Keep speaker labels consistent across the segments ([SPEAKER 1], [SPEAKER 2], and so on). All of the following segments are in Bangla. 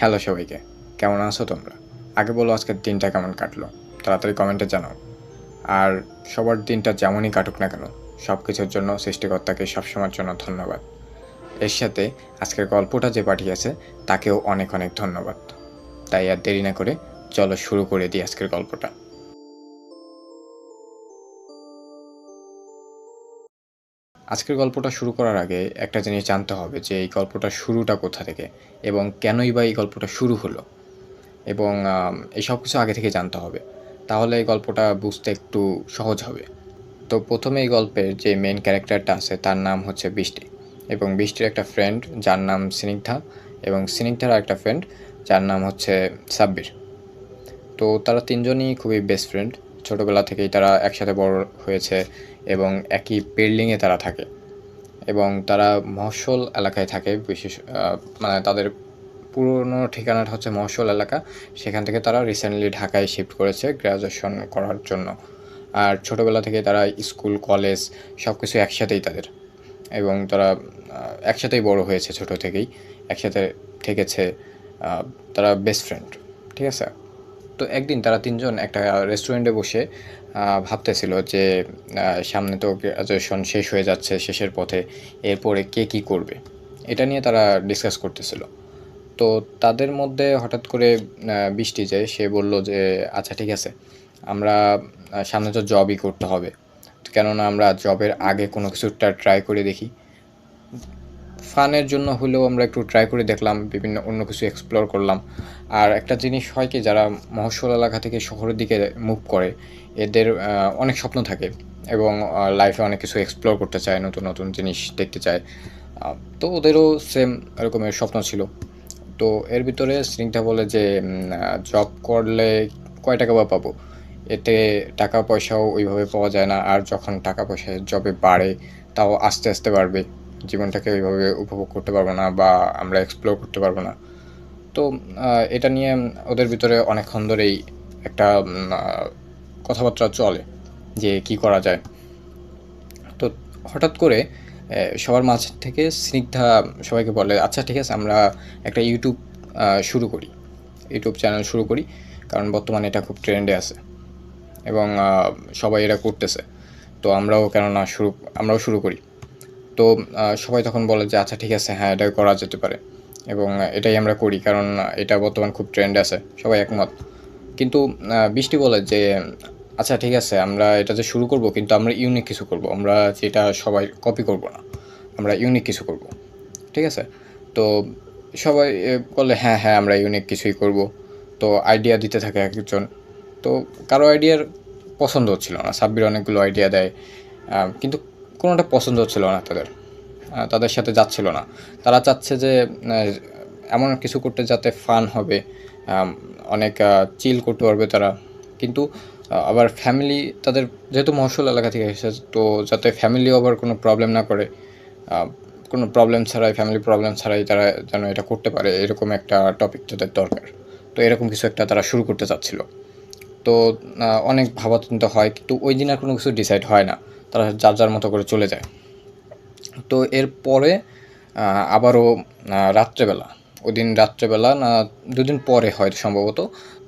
[SPEAKER 1] হ্যালো সবাইকে, কেমন আছো তোমরা? আগে বলো আজকের দিনটা কেমন কাটলো, তাড়াতাড়ি কমেন্টে জানাও। আর সবার দিনটা যেমনই কাটুক না কেন সব কিছুর জন্য সৃষ্টিকর্তাকে সবসময়ের জন্য ধন্যবাদ। এর সাথে আজকের গল্পটা যে পাঠিয়েছে, তাকেও অনেক অনেক ধন্যবাদ। তাই আর দেরি না করে চলো শুরু করে দিই আজকের গল্পটা। আজকের গল্পটা শুরু করার আগে একটা জিনিস জানতে হবে যে এই গল্পটা শুরুটা কোথা থেকে এবং কেনই বা এই গল্পটা শুরু হলো এবং এই সব কিছু আগে থেকে জানতে হবে। তাহলে এই গল্পটা বুঝতে একটু সহজ হবে। তো প্রথমে এই গল্পের যে মেন ক্যারেক্টারটা আছে তার নাম হচ্ছে বৃষ্টি এবং বৃষ্টির একটা ফ্রেন্ড যার নাম স্নিগ্ধা এবং স্নিগ্ধার একটা ফ্রেন্ড যার নাম হচ্ছে সাব্বির। তো তারা তিনজনই খুবই বেস্ট ফ্রেন্ড ছোটোবেলা থেকেই তারা একসাথে বড় হয়েছে এবং একই বিল্ডিংয়ে তারা থাকে। এবং তারা মহসল এলাকায় থাকে, বিশেষ মানে তাদের পুরনো ঠিকানাটা হচ্ছে মহসল এলাকা। সেখান থেকে তারা রিসেন্টলি ঢাকায় শিফট করেছে গ্র্যাজুয়েশন করার জন্য। আর ছোটোবেলা থেকে তারা স্কুল কলেজ সব কিছু একসাথেই তাদের। এবং তারা একসাথেই বড় হয়েছে ছোট থেকেই, একসাথে থেকেছে তারা বেস্ট ফ্রেন্ড ঠিক আছে? তো একদিন তারা তিনজন একটা রেস্টুরেন্টে বসে ভাবতেছিল যে সামনে তো গ্রাজুয়েশন শেষ হয়ে যাচ্ছে শেষের পথে, এরপরে কে কী করবে? এটা নিয়ে তারা ডিসকাস করতেছিল। তো তাদের মধ্যে হঠাৎ করে বৃষ্টি যায় সে বলল যে আচ্ছা ঠিক আছে, আমরা সামনে তো জবই করতে হবে। কেননা আমরা জবের আগে কোনো কিছুটা ট্রাই করে দেখি। ফানের জন্য হলেও আমরা একটু ট্রাই করে দেখলাম, বিভিন্ন অন্য কিছু এক্সপ্লোর করলাম। আর একটা জিনিস হয় কি, যারা মহসল এলাকা থেকে শহরের দিকে মুভ করে, এদের অনেক স্বপ্ন থাকে এবং লাইফে অনেক কিছু এক্সপ্লোর করতে চায়, নতুন নতুন জিনিস দেখতে চায়। তো ওদেরও সেম এরকমের স্বপ্ন ছিল। তো এর ভিতরে স্নিগ্ধা বলে যে জব করলে কয় টাকা বা পাবো? এতে টাকা পয়সাও ওইভাবে পাওয়া যায় না। আর যখন টাকা পয়সা জবে বাড়ে, তাও আস্তে আস্তে বাড়বে। জীবনটাকে ওইভাবে উপভোগ করতে পারব না বা আমরা এক্সপ্লোর করতে পারব না। তো এটা নিয়ে ওদের ভিতরে অনেকক্ষণ ধরেই একটা কথাবার্তা চলে যে কি করা যায়। তো হঠাৎ করে সবার মাঝ থেকে স্নিগ্ধা সবাইকে বলে আচ্ছা ঠিক আছে, আমরা একটা ইউটিউব শুরু করি। ইউটিউব চ্যানেল শুরু করি, কারণ বর্তমানে এটা খুব ট্রেন্ডে আছে এবং সবাই এটা করতেছে। তো আমরাও কেননা শুরু, আমরাও শুরু করি। তো সবাই তখন বলে যে আচ্ছা ঠিক আছে হ্যাঁ এটা করা যেতে পারে। এবং এটাই আমরা করি, কারণ এটা বর্তমান খুব ট্রেন্ড আছে, সবাই একমত। কিন্তু বৃষ্টি বলে যে আচ্ছা ঠিক আছে, আমরা এটা যে শুরু করব, কিন্তু আমরা ইউনিক কিছু করব, আমরা যেটা সবাই কপি করব না, আমরা ইউনিক কিছু করব। ঠিক আছে? তো, সবাই বলে হ্যাঁ হ্যাঁ আমরা ইউনিক কিছুই করব। তো আইডিয়া দিতে থাকে একজন। তো, কারও আইডিয়ার পছন্দ হচ্ছিল না, সাব্বির অনেকগুলো আইডিয়া দেয়। কিন্তু কোনোটা পছন্দ হচ্ছিল না তাদের তাদের সাথে যাচ্ছিল না। তারা চাচ্ছে যে এমন কিছু করতে যাতে ফান হবে অনেক চিল করতে পারবে তারা। কিন্তু আবার ফ্যামিলি তাদের, যেহেতু মহসল এলাকা থেকে এসেছে, তো যাতে ফ্যামিলিও আবার কোনো প্রবলেম না করে কোনো প্রবলেম ছাড়াই ফ্যামিলি প্রবলেম ছাড়াই তারা যেন এটা করতে পারে, এরকম একটা টপিক তাদের দরকার। তো এরকম কিছু একটা তারা শুরু করতে চাচ্ছিল। তো অনেক ভাবাচিন্তা হয়, কিন্তু ওই দিন আর কোনো কিছু ডিসাইড হয় না। তারা যার যার মতো করে চলে যায়। তো এরপরে আবারও রাত্রেবেলা ওই দিন রাত্রেবেলা না, দুদিন পরে হয় সম্ভবত।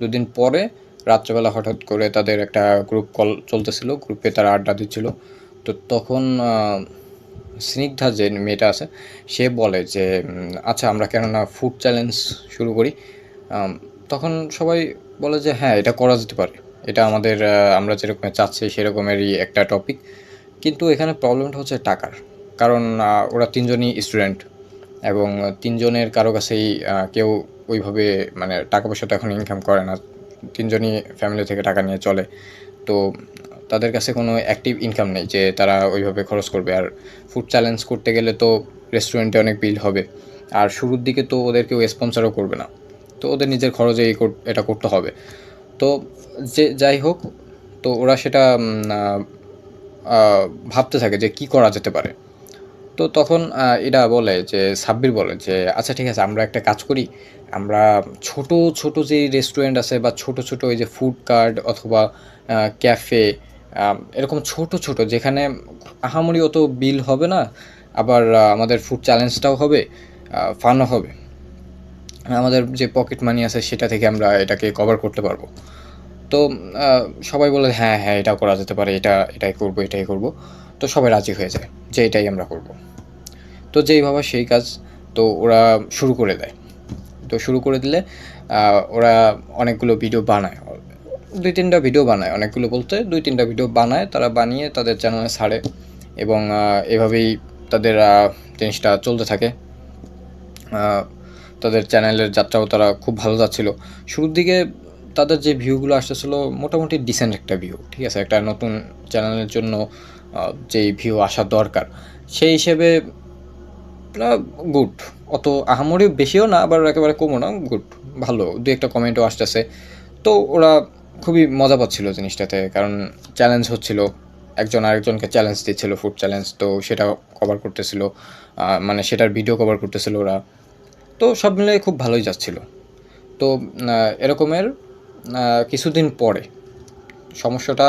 [SPEAKER 1] দুদিন পরে রাত্রেবেলা হঠাৎ করে তাদের একটা গ্রুপ কল চলতেছিল গ্রুপে তারা আড্ডা দিচ্ছিল। তো তখন স্নিগ্ধা যে মেয়েটা আছে, সে বলে যে আচ্ছা আমরা কেননা ফুড চ্যালেঞ্জ শুরু করি। তখন সবাই বলে যে হ্যাঁ এটা করা যেতে পারে। এটা আমাদের আমরা যেরকম চাচ্ছি, সেরকমেরই একটা টপিক কিন্তু এখানে প্রবলেমটা হচ্ছে টাকার। কারণ ওরা তিনজনই স্টুডেন্ট এবং তিনজনের কারও কাছেই কেউ ওইভাবে মানে টাকা পয়সা তো এখন ইনকাম করে না। তিনজনই ফ্যামিলি থেকে টাকা নিয়ে চলে। তো তাদের কাছে কোনো অ্যাক্টিভ ইনকাম নেই যে তারা ওইভাবে খরচ করবে। আর ফুড চ্যালেঞ্জ করতে গেলে তো রেস্টুরেন্টে অনেক বিল হবে। আর শুরুর দিকে তো ওদের কেউ স্পন্সরও করবে না। তো ওদের নিজের খরচে এই এটা করতে হবে। তো যে, যাই হোক, তো ওরা সেটা ভাবতে থাকে যে কি করা যেতে পারে। তো তখন এরা বলে যে, সাব্বির বলে যে আচ্ছা ঠিক আছে, আমরা একটা কাজ করি। আমরা ছোট ছোট যে রেস্টুরেন্ট আছে বা ছোট ছোট ওই যে ফুড কার্ট অথবা ক্যাফে এরকম ছোট ছোট, যেখানে আহামরি অত বিল হবে না, আবার আমাদের ফুড চ্যালেঞ্জটাও হবে ফানও হবে। আমাদের যে পকেট মানি আছে, সেটা থেকে আমরা এটাকে কভার করতে পারব। তো সবাই বলে হ্যাঁ হ্যাঁ এটা করা যেতে পারে, এটা, এটাই করব এটাই করব। তো সবাই রাজি হয়ে যায় যে, এটাই আমরা করব। তো যেই ভাবা সেই কাজ, তো ওরা শুরু করে দেয়। তো শুরু করে দিলে ওরা অনেকগুলো ভিডিও বানায়। দুই তিনটা ভিডিও বানায়, অনেকগুলো বলতে দুই তিনটা ভিডিও বানায়, তারা বানিয়ে তাদের চ্যানেলে ছাড়ে এবং এভাবেই তাদের জিনিসটা চলতে থাকে। তাদের চ্যানেলের যাত্রাও তারা খুব ভালো যাচ্ছিল। শুরুর দিকে তাদের যে ভিউগুলো আসতেছিলো, মোটামুটি ডিসেন্ট একটা ভিউ ঠিক আছে? একটা নতুন চ্যানেলের জন্য যেই ভিউ আসা দরকার। সেই হিসেবে গুড অত আহামরি বেশিও না, আবার একেবারে কমও না গুড ভালো। দু একটা কমেন্টও আসতেছে। তো ওরা খুবই মজা পাচ্ছিল জিনিসটাতে, কারণ চ্যালেঞ্জ হচ্ছিল। একজন আরেকজনকে চ্যালেঞ্জ দিচ্ছিল ফুড চ্যালেঞ্জ তো সেটা কভার করতেছিল মানে সেটার ভিডিও কভার করতেছিল ওরা। তো সব মিলে খুব ভালোই যাচ্ছিল। তো এরকমের কিছুদিন পরে। সমস্যাটা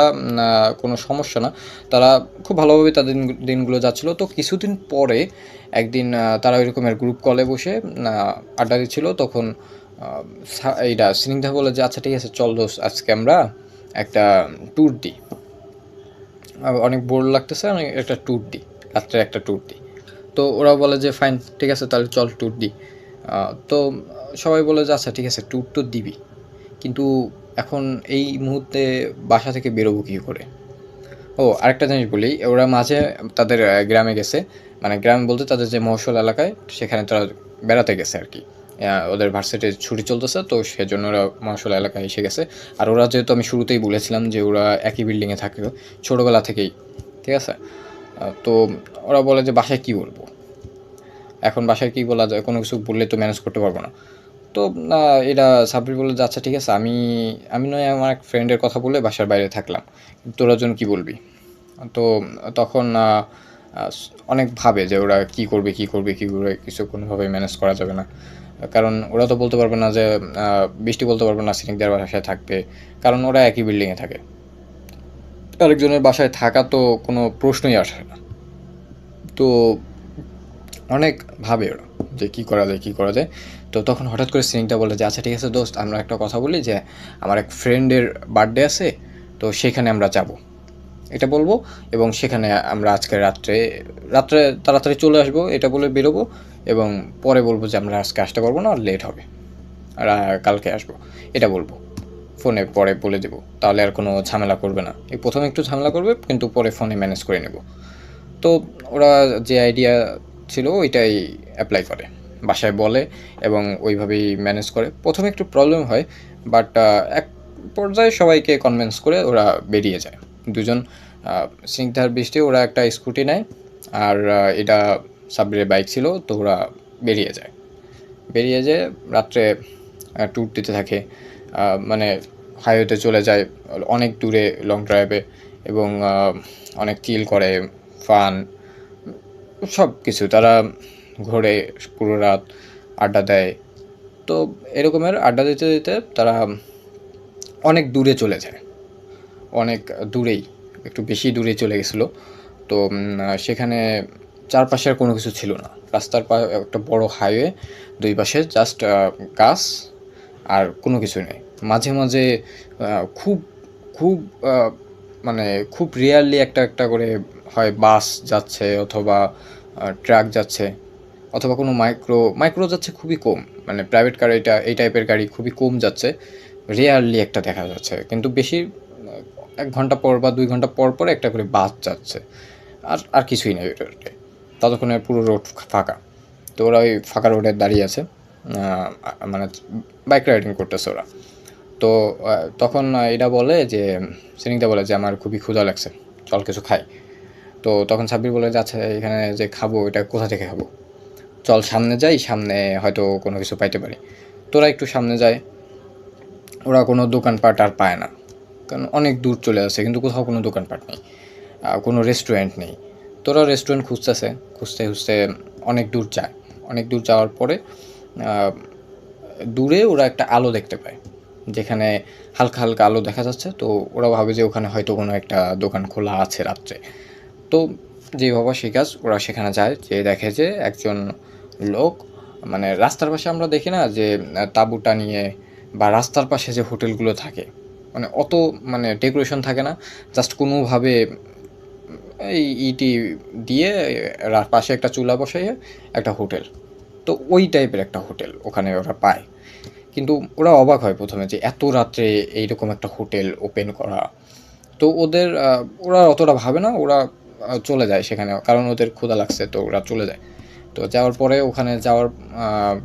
[SPEAKER 1] কোনো সমস্যা না। তারা খুব ভালোভাবে তাদের দিনগুলো যাচ্ছিল। তো কিছুদিন পরে একদিন তারা ওই রকমের গ্রুপ কলে বসে আড্ডা দিচ্ছিল। তখন এইটা স্নিগ্ধা বলে যে আচ্ছা ঠিক আছে, চল দোষ আজকে আমরা একটা ট্যুর দিই। অনেক বোর লাগতেছে আমি একটা ট্যুর দিই, রাত্রে একটা ট্যুর দিই। তো ওরা বলে যে ফাইন ঠিক আছে, তাহলে চল ট্যুর দিই। তো সবাই বলে যে আচ্ছা ঠিক আছে ট্যুর তো দিবি। কিন্তু এখন এই মুহূর্তে বাসা থেকে বেরোবো কী করে? ও, আরেকটা জিনিস বলি, ওরা মাঝে তাদের গ্রামে গেছে। মানে গ্রামে বলতে তাদের যে মহসল এলাকায়, সেখানে তারা বেড়াতে গেছে আর কি। ওদের ভার্সিটির ছুটি চলতেছে, তো সেজন্য ওরা মহসল এলাকায় এসে গেছে। আর ওরা যেহেতু আমি শুরুতেই বলেছিলাম যে ওরা একই বিল্ডিংয়ে থাকে, ছোটোবেলা থেকেই, ঠিক আছে? তো ওরা বলে যে, বাসায় কী বলব? এখন বাসায় কী বলা যায়? কোনো কিছু বললে তো ম্যানেজ করতে পারব না। তো এটা সাব্বির বলে আচ্ছা ঠিক আছে, আমি আমি নয়, আমার এক ফ্রেন্ডের কথা বলে বাসার বাইরে থাকলাম। তোরা জন কী বলবি? তো তখন অনেক ভাবে যে ওরা কি করবে কি করবে কি করবে, কিছু কোনোভাবে ম্যানেজ করা যাবে না। কারণ ওরা তো বলতে পারবে না যে বৃষ্টি বলতে পারবে না সিনিকদের বাসায় থাকবে। কারণ ওরা একই বিল্ডিংয়ে থাকে। আরেকজনের বাসায় থাকা তো কোনো প্রশ্নই আসে না। তো অনেক ভাবে ওরা যে, কী করা যায়, কী করা যায়। তো তখন হঠাৎ করে সিনিকটা বলে যে আচ্ছা ঠিক আছে দোস্ত, আমরা একটা কথা বলি যে, আমার এক ফ্রেন্ডের বার্থডে আছে, তো সেখানে আমরা যাব। এটা বলব এবং সেখানে আমরা আজকে রাত্রে রাত্রে তাড়াতাড়ি চলে আসব, এটা বলে বেরোবো এবং পরে বলব যে, আমরা আজকে আসতে পারব না, আর লেট হবে। আর কালকে আসব, এটা বলব। ফোনে পরে বলে দেবো, তাহলে আর কোনো ঝামেলা করবে না। এই প্রথমে একটু ঝামেলা করবে, কিন্তু পরে ফোনে ম্যানেজ করে নেব। তো ওরা যে আইডিয়া ছিল, ওইটাই অ্যাপ্লাই করে। বাসায় বলে এবং ওইভাবেই ম্যানেজ করে। প্রথমে একটু প্রবলেম হয় বাট এক পর্যায়ে সবাইকে কনভিন্স করে ওরা বেরিয়ে যায়। দুজন স্নিগ্ধার বৃষ্টি, ওরা একটা স্কুটি নেয় আর এটা সাবরের বাইক ছিল, তো ওরা বেরিয়ে যায়। বেরিয়ে যেয়ে রাত্রে ট্যুর দিতে থাকে মানে হাইওয়েতে চলে যায়, অনেক দূরে লং ড্রাইভে এবং অনেক চিল করে ফান সব কিছু তারা ঘোরে পুরো রাত আড্ডা দেয়। তো এরকমের আড্ডা দিতে দিতে তারা অনেক দূরে চলে যায়। অনেক দূরেই, একটু বেশি দূরে চলে গেছিল। তো সেখানে চারপাশে আর কোনো কিছু ছিল না। রাস্তার পা, একটা বড় হাইওয়ে দুই পাশে জাস্ট গাছ আর কোনো কিছু নেই। মাঝে মাঝে খুব খুব মানে খুব রিয়ারলি একটা একটা করে হয় বাস যাচ্ছে অথবা ট্রাক যাচ্ছে। অথবা কোনো মাইক্রো মাইক্রো যাচ্ছে খুবই কম। মানে প্রাইভেট কার এটা, এই টাইপের গাড়ি খুবই কম যাচ্ছে। রেয়ারলি একটা দেখা যাচ্ছে। কিন্তু বেশি, এক ঘণ্টা পর বা দুই ঘণ্টা পর পর একটা করে বাস যাচ্ছে। আর আর কিছুই নেই ততক্ষণে পুরো রোড ফাঁকা। তো ওরা ওই ফাঁকা রোডে দাঁড়িয়ে আছে। মানে বাইক রাইডিং করতেছে ওরা। তো তখন এটা বলে যে সিনিকদা বলে যে, আমার খুবই ক্ষুধা লাগছে। চল কিছু খাই। তো তখন সাব্বির বলে যে আচ্ছা এখানে যে খাব, এটা কোথা থেকে খাব? চল সামনে যাই, সামনে হয়তো কোনো কিছু পাইতে পারি। তোরা একটু সামনে যায়। ওরা কোনো দোকানপাট আর পায় না। কারণ অনেক দূর চলে আসে, কিন্তু কোথাও কোনো দোকানপাট নেই। কোনো রেস্টুরেন্ট নেই। তোরা রেস্টুরেন্ট খুঁজতেছে, খুঁজতে খুঁজতে অনেক দূর যায়। অনেক দূর যাওয়ার পরে দূরে ওরা একটা আলো দেখতে পায়। যেখানে হালকা হালকা আলো দেখা যাচ্ছে। তো ওরা ভাবে যে ওখানে হয়তো কোনো একটা দোকান খোলা আছে রাত্রে। তো যেই ভাবা সেই কাজ, ওরা সেখানে যায়। যে দেখে যে একজন লোক মানে রাস্তার পাশে আমরা দেখি না যে আহ, নিয়ে বা রাস্তার পাশে যে হোটেলগুলো থাকে মানে অত মানে ডেকোরেশন থাকে না জাস্ট কোনোভাবে এই ইটি দিয়ে পাশে একটা চুলা বসাইয়ে একটা হোটেল। তো ওই টাইপের একটা হোটেল ওখানে ওরা পায়। কিন্তু ওরা অবাক হয় প্রথমে যে এত রাত্রে এইরকম একটা হোটেল ওপেন করা। তো ওদের ওরা অতটা ভাবে না ওরা চলে যায় সেখানে কারণ ওদের ক্ষুধা লাগছে তো ওরা চলে যায়। তো যাওয়ার পরে ওখানে যাওয়ার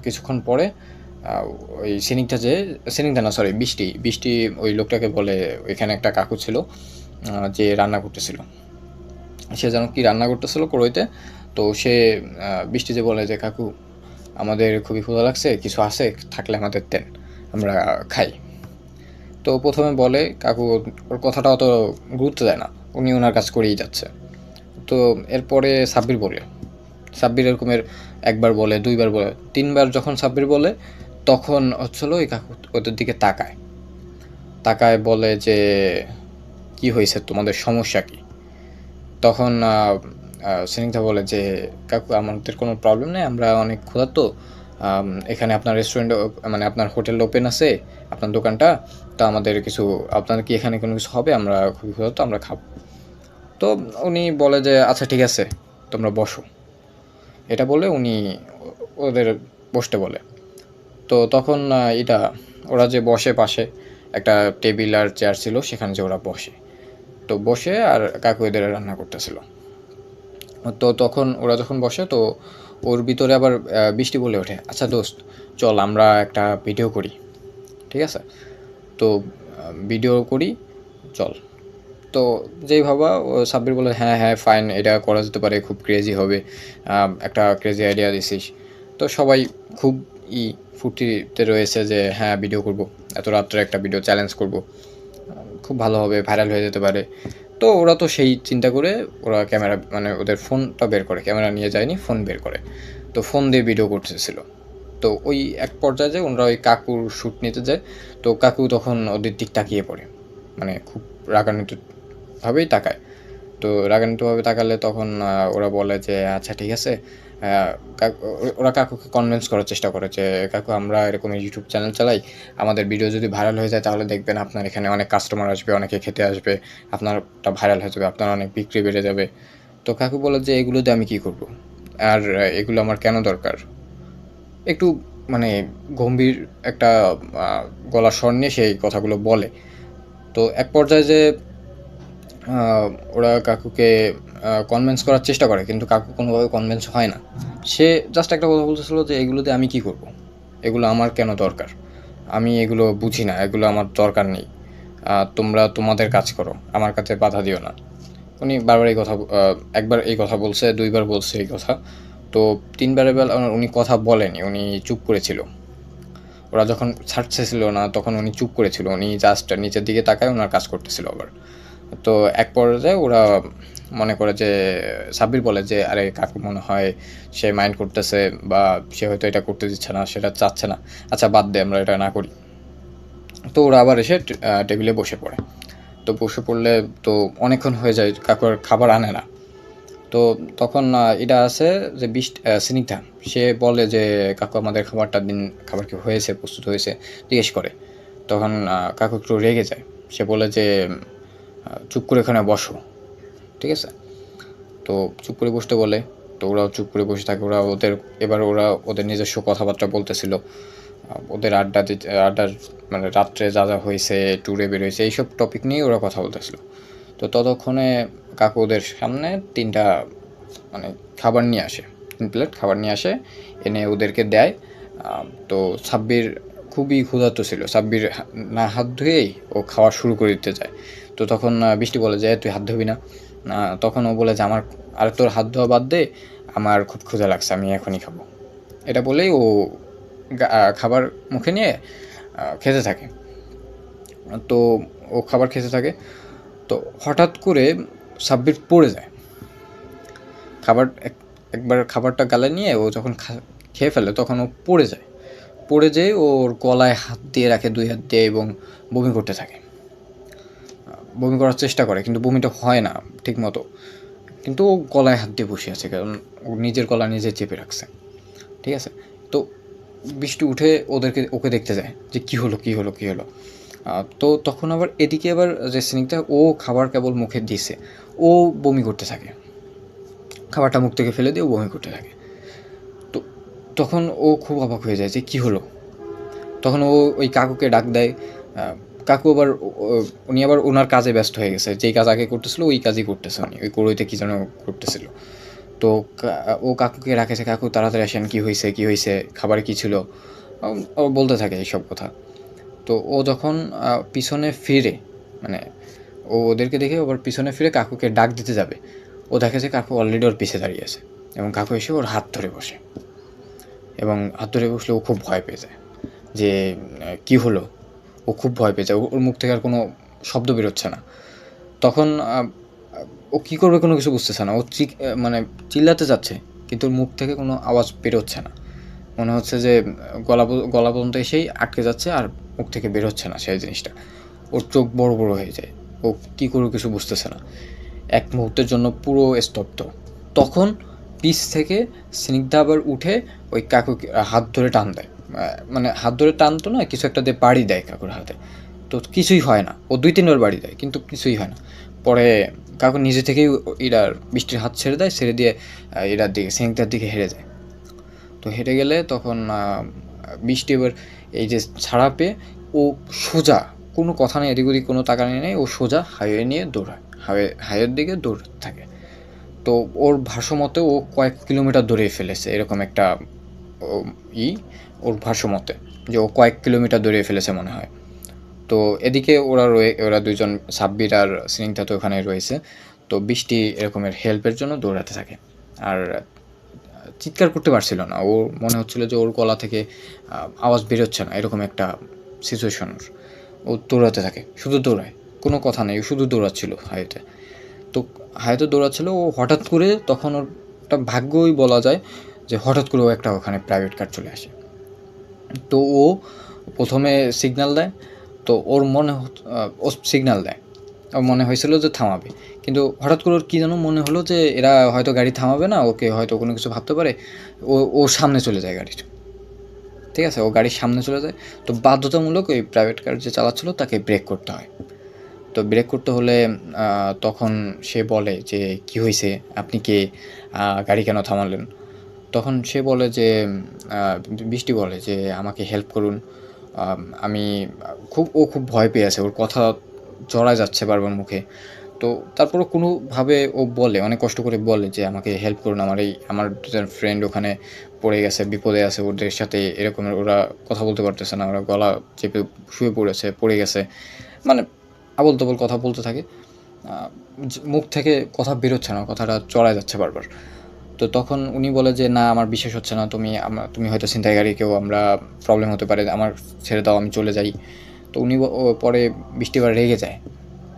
[SPEAKER 1] কিছুক্ষণ পরে ওই সিনিকটা যে, সিনিকটা না সরি বৃষ্টি বৃষ্টি ওই লোকটাকে বলে, ওইখানে একটা কাকু ছিল যে রান্না করতেছিল। সে যেন কি রান্না করতেছিল কড়ইতে, তো সে বৃষ্টি যে বলে যে, কাকু, আমাদের খুবই ক্ষুধা লাগছে, কিছু আছে, থাকলে আমাদের দেন, আমরা খাই। তো প্রথমে বলে, কাকু, ওর কথাটা অত গুরুত্ব দেয় না, উনি ওনার কাজ করেই যাচ্ছে। তো এরপরে সাব্বির বলে সাব্বির এরকমের একবার বলে, দুইবার বলে, তিনবার যখন সাব্বির বলে, তখন হচ্ছিল ওই কাকু ওদের দিকে তাকায়। তাকায় বলে যে, কি হয়েছে? তোমাদের সমস্যা কি? তখন সিনিংটা বলে যে, কাকু, আমাদের কোনো প্রবলেম নেই, আমরা অনেক ক্ষুধার্ত। এখানে আপনার রেস্টুরেন্ট মানে আপনার হোটেল ওপেন আছে, আপনার দোকানটা, তো আমাদের কিছু, আপনার কি এখানে কোনো কিছু হবে? আমরা খুবই ক্ষুধার্ত, আমরা খাব। তো উনি বলে যে আচ্ছা ঠিক আছে, তোমরা বসো। এটা বলে উনি ওদের বসতে বলে। তো তখন এটা, ওরা যে বসে পাশে একটা টেবিল আর চেয়ার ছিল, সেখানে যে ওরা বসে। তো বসে আর কাকু এদের রান্না করতেছিল। তো তখন ওরা যখন বসে, তো ওর ভিতরে আবার বৃষ্টি বলে ওঠে আচ্ছা দোস্ত, চল আমরা একটা ভিডিও করি। ঠিক আছে? তো ভিডিও করি, চল। তো যেই ভাবা সাব্বির বলে হ্যাঁ হ্যাঁ ফাইন এটা করা যেতে পারে, খুব ক্রেজি হবে। একটা ক্রেজি আইডিয়া দিছিস। তো সবাই খুব ই ফুর্তিতে রয়েছে যে হ্যাঁ ভিডিও করব। এত রাত্রে একটা ভিডিও চ্যালেঞ্জ করব। খুব ভালো হবে ভাইরাল হয়ে যেতে পারে। তো ওরা তো সেই চিন্তা করে, ওরা ক্যামেরা মানে ওদের ফোনটা বের করে। ক্যামেরা নিয়ে যায়নি, ফোন বের করে। তো ফোন দিয়ে ভিডিও করতেছিল। তো ওই এক পর্যায়ে যে ওনারা ওই কাকুর শ্যুট নিতে যায়, তো কাকু তখন ওদের দিক তাকিয়ে পড়ে। মানে খুব রাগান্বিত ভাবেই তাকায়। তো রাগান্বিতভাবে তাকালে তখন ওরা বলে যে আচ্ছা ঠিক আছে। ওরা কাকুকে কনভিন্স করার চেষ্টা করে যে, কাকু, আমরা এরকম ইউটিউব চ্যানেল চালাই। আমাদের ভিডিও যদি ভাইরাল হয়ে যায়, তাহলে দেখবেন আপনার এখানে অনেক কাস্টমার আসবে, অনেকে খেতে আসবে। আপনারটা ভাইরাল হয়ে যাবে, আপনার অনেক বিক্রি বেড়ে যাবে। তো কাকু বলে যে এগুলো দিয়ে আমি কী করব? আর এগুলো আমার কেন দরকার? একটু মানে গম্ভীর একটা গলা স্বর নিয়ে সেই কথাগুলো বলে। তো এক পর্যায়ে যে ওরা কাকুকে কনভিন্স করার চেষ্টা করে, কিন্তু কাকু কোনোভাবে কনভিন্স হয় না। সে জাস্ট একটা কথা বলতেছিল যে, এগুলোতে আমি কি করব? এগুলো আমার কেন দরকার? আমি এগুলো বুঝি না, এগুলো আমার দরকার নেই। তোমরা তোমাদের কাজ করো, আমার কাছে বাধা দিও না। উনি বারবার এই কথা একবার এই কথা বলছে, দুইবার বলছে এই কথা। তো তিনবার এবার উনি কথা বলেনি, উনি চুপ করেছিল। ওরা যখন ছাড়তেছিল না, তখন উনি চুপ করেছিল। উনি জাস্ট নিচের দিকে তাকায় ওনার কাজ করতেছিল আবার। তো এক পর্যায়ে ওরা মনে করে যে, সাব্বির বলে যে, আরে, কাকু মনে হয় সে মাইন্ড করতেছে বা সে হয়তো এটা করতে দিচ্ছে না, সেটা চাচ্ছে না। আচ্ছা বাদ দে, আমরা এটা না করি। তো ওরা আবার এসে টেবিলে বসে পড়ে। তো বসে পড়লে তো অনেকক্ষণ হয়ে যায় কাকুর খাবার আনে না। তো তখন এটা আছে যে, বিশ সিনিকটা সে বলে যে, কাকু, আমাদের খাবারটা দিন, খাবার কি হয়েছে, প্রস্তুত হয়েছে? জিজ্ঞেস করে। তখন কাকু একটু রেগে যায়। সে বলে যে চুপ করে এখানে বসো। ঠিক আছে? তো চুপ করে বসতে বলে, তো ওরাও চুপ করে বসে থাকে। ওরা ওদের, এবার ওরা ওদের নিজস্ব কথাবার্তা বলতেছিল। ওদের আড্ডা দিতে, আড্ডার মানে রাত্রে যা যা হয়েছে ট্যুরে বেরোয়েছে এইসব টপিক নিয়েই ওরা কথা বলতেছিল। তো ততক্ষণে কাকু ওদের সামনে তিনটা মানে খাবার নিয়ে আসে। তিন প্লেট খাবার নিয়ে আসে, এনে ওদেরকে দেয়। তো সাব্বির খুবই ক্ষুধার্ত ছিল। সাব্বির না হাত ধুয়েই ও খাওয়া শুরু করে দিতে যায় তো তখন বৃষ্টি বলে যে, তুই হাত ধুবি না। তখন ও বলে যে, আমার, আর তোর হাত ধোয়া বাদ দে, আমার খুব ক্ষুধা লাগছে, আমি এখনই খাব। এটা বলেই ও খাবার মুখে নিয়ে খেতে থাকে। তো ও খাবার খেতে থাকে। তো হঠাৎ করে সাব্বির পড়ে যায়। খাবার, এক- একবার খাবারটা গালে নিয়ে ও যখন খেয়ে ফেলে, তখন ও পড়ে যায়। পড়ে যেয়ে ওর গলায় হাত দিয়ে রাখে, দুই হাত দিয়ে এবং বমি করতে থাকে। বমি করার চেষ্টা করে, কিন্তু বমিটা হয় না ঠিক মতো কিন্তু ও গলায় হাত দিয়ে বসে আছে, কারণ ও নিজের গলা নিজে চেপে রাখছে। ঠিক আছে? তো বৃষ্টি উঠে ওদেরকে, ওকে দেখতে যায় যে কী হলো কী হলো কী হলো। তো তখন আবার এদিকে আবার যে স্নিগ্ধা, ও খাবার কেবল মুখে দিছে। ও বমি করতে থাকে। খাবারটা মুখ থেকে ফেলে দিয়ে ও বমি করতে থাকে। তো তখন ও খুব অবাক হয়ে যায় যে কী হলো? তখন ও ওই কাকুকে ডাক দেয় কাকু আবার উনি আবার ওনার কাজে ব্যস্ত হয়ে গেছে। যেই কাজ আগে করতেছিল, ওই কাজই করতেছে উনি। ওই করইতে কী যেন করতেছিল। তো ও কাকুকে রাখেছে, কাকু, তাড়াতাড়ি আসেন, কী হয়েছে কী হয়েছে খাবারে কী ছিল? ও বলতে থাকে এইসব কথা। তো ও যখন পিছনে ফিরে মানে ও ওদেরকে দেখে আবার পিছনে ফিরে কাকুকে ডাক দিতে যাবে, ও দেখে যে কাকু অলরেডি ওর পিছে দাঁড়িয়ে আছে। এবং কাকু এসে ওর হাত ধরে বসে। এবং হাত ধরে বসলে ও খুব ভয় পেয়ে যায় যে, কি হলো? ও খুব ভয় পেয়ে যায় ওর মুখ থেকে আর কোনো শব্দ বেরোচ্ছে না। তখন ও কী করবে কোনো কিছু বুঝতেছে না। ও চিক মানে চিল্লাতে যাচ্ছে, কিন্তু ওর মুখ থেকে কোনো আওয়াজ বেরোচ্ছে না। মনে হচ্ছে যে গলা গলা পর্যন্ত এসেই আটকে যাচ্ছে আর মুখ থেকে বেরোচ্ছে না সেই জিনিসটা। ওর চোখ বড় বড় হয়ে যায়, ও কী করবে কিছু বুঝতেছে না। এক মুহূর্তের জন্য পুরো স্তব্ধ। তখন পিস থেকে স্নিগ্ধা আবার উঠে ওই কাকুকে হাত ধরে টান দেয়। মানে হাত ধরে টানতো না, কিছু একটা দিয়ে বাড়ি দেয় কাকুর হাতে। তো কিছুই হয় না। ও দুই তিনবার বাড়ি দেয়, কিন্তু কিছুই হয় না। পরে কাকু নিজে থেকেই এরার বৃষ্টির হাত ছেড়ে দেয়, ছেড়ে দিয়ে এরার দিকে স্নিগ্ধার দিকে হেরে যায়। তো হেরে গেলে তখন বৃষ্টি এবার এই যে ছাড়া পেয়ে ও সোজা, কোনো কথা নেই, এদিক ওদিক কোনো টাকা নেই, ও সোজা হাইওয়ে নিয়ে দৌড়ায়। হাইওয়ে, হাইওয়ের দিকে দৌড়তে থাকে। তো ওর ভাষ্যমতে ও কয়েক কিলোমিটার দৌড়িয়ে ফেলেছে, এরকম একটা ই। ওর ভাষ্যমতে যে ও কয়েক কিলোমিটার দৌড়িয়ে ফেলেছে মনে হয়। তো এদিকে ওরা রয়ে, ওরা দুজন, সাব্বির আর স্নিগ্ধা তো ওখানে রয়েছে। তো বৃষ্টি এরকমের হেল্পের জন্য দৌড়াতে থাকে। আর চিৎকার করতে পারছিল না। ওর মনে হচ্ছিল যে ওর গলা থেকে আওয়াজ বেরোচ্ছে না, এরকম একটা সিচুয়েশন ও দৌড়াতে থাকে, শুধু দৌড়ায়, কোনো কথা নেই শুধু দৌড়াচ্ছিল হাইতে। তো হাইতে দৌড়াচ্ছিল, ও হঠাৎ করে, তখন ওর একটা ভাগ্যই বলা যায় যে হঠাৎ করে ও একটা ওখানে প্রাইভেট কার চলে আসে। তো ও প্রথমে সিগনাল দেয়, তো ওর মনে ও সিগন্যাল দেয়। ওর মনে হয়েছিল যে থামাবে। কিন্তু হঠাৎ করে ওর কী যেন মনে হলো যে এরা হয়তো গাড়ি থামাবে না, ওকে হয়তো কোনো কিছু ভাবতে পারে। ও ও সামনে চলে যায় গাড়ির। ঠিক আছে? ও গাড়ির সামনে চলে যায়। তো বাধ্যতামূলক ওই প্রাইভেট কার যে চালাচ্ছিল তাকে ব্রেক করতে হয়। তো ব্রেক করতে হলে তখন সে বলে যে, কি হয়েছে আপনি কে? গাড়ি কেন থামালেন? তখন সে বলে যে বৃষ্টি বলে যে, আমাকে হেল্প করুন। আমি খুব, ও খুব ভয় পেয়ে আছে ওর কথা জড়ায় যাচ্ছে বারবার মুখে। তো তারপরও কোনোভাবে ও বলে, অনেক কষ্ট করে বলে যে, আমাকে হেল্প করুন। আমার এই, আমার ফ্রেন্ড ওখানে পড়ে গেছে, বিপদে আছে। ওদের সাথে এরকমের ওরা কথা বলতে পারতেছে না। ওরা গলা চেপে শুয়ে পড়েছে, পড়ে গেছে। মানে আবল তাবল কথা বলতে থাকে। মুখ থেকে কথা বেরোচ্ছে না। কথাটা চড়ায় যাচ্ছে বারবার। তো তখন উনি বলে যে, না, আমার বিশ্বাস হচ্ছে না, তুমি তুমি হয়তো ছিনতাইকারী, কেউ আমরা প্রবলেম হতে পারে, আমার ছেড়ে দাও, আমি চলে যাই। তো উনি পরে বৃষ্টি এবার রেগে যায়,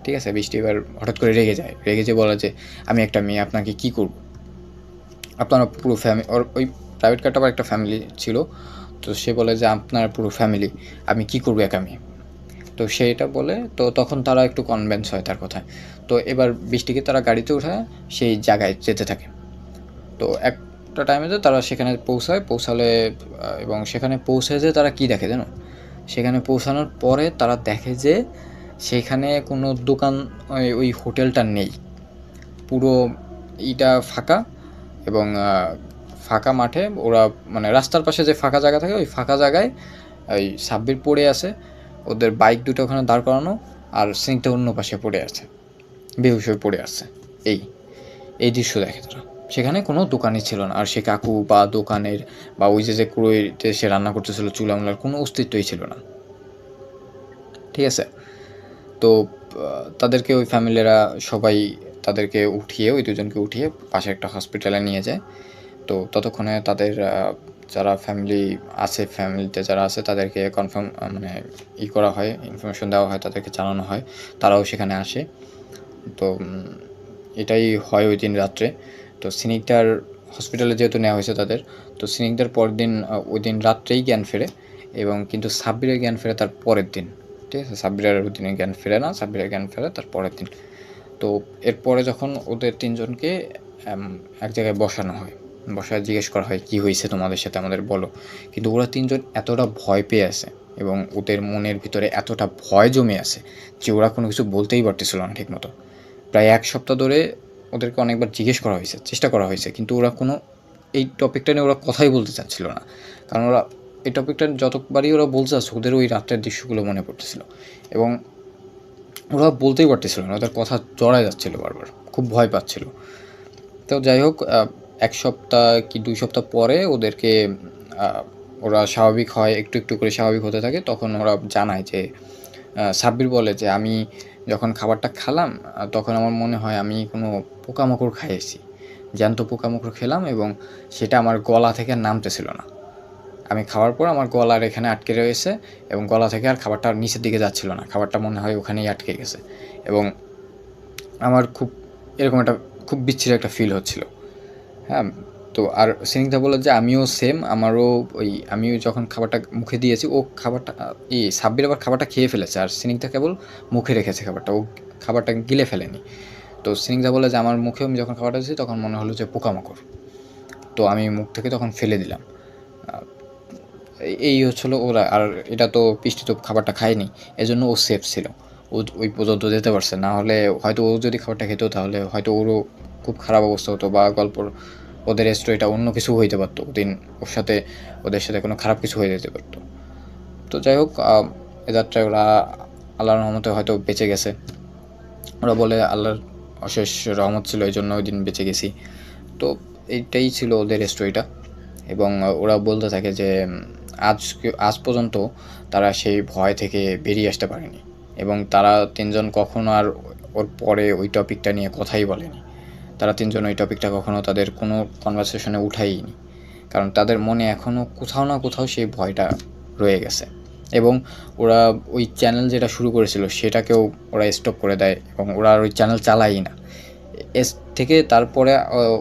[SPEAKER 1] ঠিক আছে? বৃষ্টি এবার হঠাৎ করে রেগে যায়, রেগে যে বলে যে, আমি একটা মেয়ে, আপনাকে কি করব? আপনার পুরো ফ্যামিলি ওর ওই প্রাইভেট কারটা আবার একটা ফ্যামিলি ছিল, তো সে বলে যে, আপনার পুরো ফ্যামিলি আমি কি করব একা মেয়ে? তো সে এটা বলে, তো তখন তারা একটু কনভেন্স হয় তার কথায়। তো এবার বৃষ্টিকে তারা গাড়িতে উঠায়, সেই জায়গায় যেতে থাকে। তো একটা টাইমে যে তারা সেখানে পৌঁছায়, পৌঁছালে এবং সেখানে পৌঁছে যে তারা কি দেখে জানো? সেখানে পৌঁছানোর পরে তারা দেখে যে সেখানে কোনো দোকান, ওই- ওই হোটেলটা নেই। পুরো ইটা ফাঁকা এবং ফাঁকা মাঠে ওরা মানে রাস্তার পাশে যে ফাঁকা জায়গা থাকে, ওই ফাঁকা জায়গায় ওই সাব্বির পড়ে আছে, ওদের বাইক দুটো ওখানে দাঁড় করানো আর সিংটা অন্য পাশে পড়ে আছে, বেহুশ হয়ে পড়ে আছে। এই এই দৃশ্য দেখে তারা। সেখানে কোনো দোকানই ছিল না। আর সে কাকু বা দোকানের বা ওই যে যে কুড়োইতে সে রান্না করতেছিল, চুলামুলার কোনো অস্তিত্বই ছিল না। ঠিক আছে? তো তাদেরকে ওই ফ্যামিলিরা সবাই তাদেরকে উঠিয়ে, ওই দুজনকে উঠিয়ে পাশে একটা হসপিটালে নিয়ে যায়। তো ততক্ষণে তাদের যারা ফ্যামিলি আছে, ফ্যামিলিতে যারা আছে, তাদেরকে কনফার্ম মানে ই করা হয় ইনফরমেশন দেওয়া হয়, তাদেরকে জানানো হয়, তারাও সেখানে আসে। তো এটাই হয় ওই দিন রাত্রে। তো সিনিকদার হসপিটালে যেহেতু নেওয়া হয়েছে তাদের, তো সিনিকদার পরের দিন ওই দিন রাত্রেই জ্ঞান ফেরে এবং কিন্তু সাব্বিরের জ্ঞান ফেরে তার পরের দিন, ঠিক আছে? সাব্বিরের দিনে জ্ঞান ফেরে না, সাব্বিরের জ্ঞান ফেরে তার পরের দিন। তো এরপরে যখন ওদের তিনজনকে এক জায়গায় বসানো হয়, বসায় জিজ্ঞেস করা হয়, কী হয়েছে তোমাদের সাথে? আমাদের বলো। কিন্তু ওরা তিনজন এতটা ভয় পেয়ে আছে এবং ওদের মনের ভিতরে এতটা ভয় জমে আছে যে ওরা কোনো কিছু বলতেই পারতেছিল না ঠিকমতো। প্রায় এক সপ্তাহ ধরে ওদেরকে অনেকবার জিজ্ঞেস করা হয়েছে, চেষ্টা করা হয়েছে, কিন্তু ওরা কোনো, এই টপিকটা নিয়ে ওরা কথাই বলতে চাচ্ছিল না। কারণ ওরা, এই টপিকটা যতবারই ওরা বলতে চাচ্ছে, ওদের ওই রাত্রের দৃশ্যগুলো মনে পড়তেছিল। এবং ওরা বলতেই পারতেছিল না, ওদের কথা জড়ায় যাচ্ছিল বারবার, খুব ভয় পাচ্ছিল। তো যাই হোক এক সপ্তাহ কি দুই সপ্তাহ পরে ওদেরকে ওরা স্বাভাবিক হয়, একটু একটু করে স্বাভাবিক হতে থাকে, তখন ওরা জানায় যে সাব্বির বলে যে, আমি যখন খাবারটা খেলাম তখন আমার মনে হয় আমি কোনো পোকামাকড় খাইয়েছি। জ্যান্ত পোকামাকড় খেলাম এবং সেটা আমার গলা থেকে নামতেছিল না। আমি খাওয়ার পর আমার গলার এখানে আটকে রয়েছে এবং গলা থেকে আর খাবারটা নিচের দিকে যাচ্ছিল না। খাবারটা মনে হয় ওখানেই আটকে গেছে। এবং আমার খুব এরকম একটা খুব বিচ্ছিরি একটা ফিল হচ্ছিল। হ্যাঁ তো আর সিনিকদা বলল যে আমিও সেম আমারও ওই আমিও যখন খাবারটা মুখে দিয়েছি, ও খাবারটা এই সাব্বির আবার খাবারটা খেয়ে ফেলেছে। আর সিনিকদা কেবল মুখে রেখেছে খাবারটা, ও খাবারটা গিলে ফেলেনি। তো সিনিকদা বলে যে আমার মুখে আমি যখন খাবারটা দিয়েছি, তখন মনে হলো যে পোকামাকড়। তো আমি মুখ থেকে তখন ফেলে দিলাম। এই হচ্ছিল ওরা, আর এটা তো পিষ্টি তো খাবারটা খায়নি, এজন্য ও সেফ ছিল। ও ওই পর্যন্ত যেতে পারছে, না হলে হয়তো ও যদি খাবারটা খেত তাহলে হয়তো ওরও খুব খারাপ অবস্থা হতো বা গল্পর ওদের স্টোরিটা অন্য কিছু হইতে পারতো। ওদিন ওর সাথে ওদের সাথে কোনো খারাপ কিছু হয়ে যেতে পারতো। তো যাই হোক এ যাত্রায় ওরা আল্লাহর রহমতে হয়তো বেঁচে গেছে। ওরা বলে আল্লাহর অশেষ রহমত ছিল, এই জন্য ওই দিন বেঁচে গেছি। তো এইটাই ছিল ওদের স্টোরিটা এবং ওরা বলতে থাকে যে আজ আজ পর্যন্ত তারা সেই ভয় থেকে বেরিয়ে আসতে পারেনি। এবং তারা তিনজন কখনো আর ওর পরে ওই টপিকটা নিয়ে কথাই বলেনি। তারা তিনজন ওই টপিকটা কখনও তাদের কোনো কনভারসেশনে উঠাইনি কারণ তাদের মনে এখনও কোথাও না কোথাও সেই ভয়টা রয়ে গেছে। এবং ওরা ওই চ্যানেল যেটা শুরু করেছিল, সেটাকেও ওরা স্টপ করে দেয় এবং ওরা আর ওই চ্যানেল চালায়ই না। এস থেকে তারপরে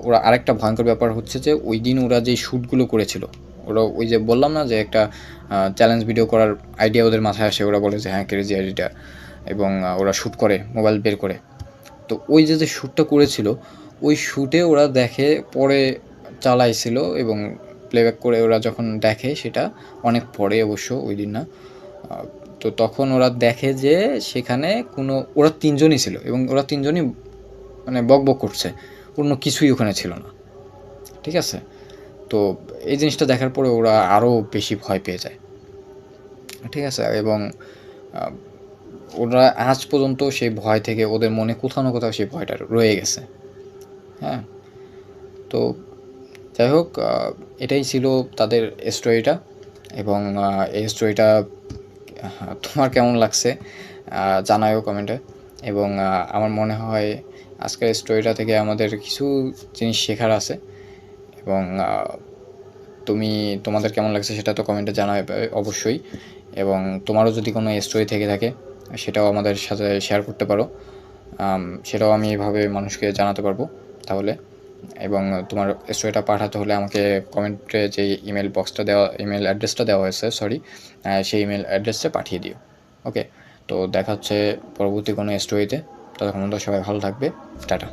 [SPEAKER 1] ওরা আরেকটা ভয়ঙ্কর ব্যাপার হচ্ছে যে, ওই দিন ওরা যে শ্যুটগুলো করেছিল, ওরা ওই যে বললাম না যে একটা চ্যালেঞ্জ ভিডিও করার আইডিয়া ওদের মাথায় আসে, ওরা বলে যে হ্যাঁ ক্রেজি আইডিটা এবং ওরা শ্যুট করে মোবাইল বের করে। তো ওই যে যে শ্যুটটা করেছিল ওই শ্যুটে ওরা দেখে, পরে চালাইছিল এবং প্লেব্যাক করে ওরা যখন দেখে সেটা, অনেক পরে অবশ্য, ওই দিন না তো তখন ওরা দেখে যে সেখানে কোনো, ওরা তিনজনই ছিল এবং ওরা তিনজনই মানে বক বক করছে, অন্য কিছুই ওখানে ছিল না, ঠিক আছে? তো এই জিনিসটা দেখার পরে ওরা আরও বেশি ভয় পেয়ে যায়, ঠিক আছে? এবং ওরা আজ পর্যন্ত সেই ভয় থেকে, ওদের মনে কোথাও না কোথাও সেই ভয়টা রয়ে গেছে। হ্যাঁ। তো যাই হোক এটাই ছিল তাদের স্টোরিটা এবং এই স্টোরিটা তোমার কেমন লাগছে জানায়ও কমেন্টে এবং আমার মনে হয় আজকের স্টোরিটা থেকে আমাদের কিছু জিনিস শেখার আছে এবং তুমি, তোমাদের কেমন লাগছে সেটা তো কমেন্টে জানাবে অবশ্যই এবং তোমারও যদি কোনো স্টোরি থেকে থাকে সেটাও আমাদের সাথে শেয়ার করতে পারো। সেটাও আমি এভাবে মানুষকে জানাতে পারব। তাহলে। এবং তোমার স্টোরিটা পাঠাতে হলে আমাকে কমেন্টে যে ইমেল বক্সটা দেওয়া ইমেল অ্যাড্রেসটা দেওয়া হয়েছে সরি সেই ইমেল অ্যাড্রেসে পাঠিয়ে দিও। ওকে তো দেখা হচ্ছে পরবর্তী কোনো স্টোরিতে ততক্ষণ তো সবাই ভালো থাকবে। টাটা।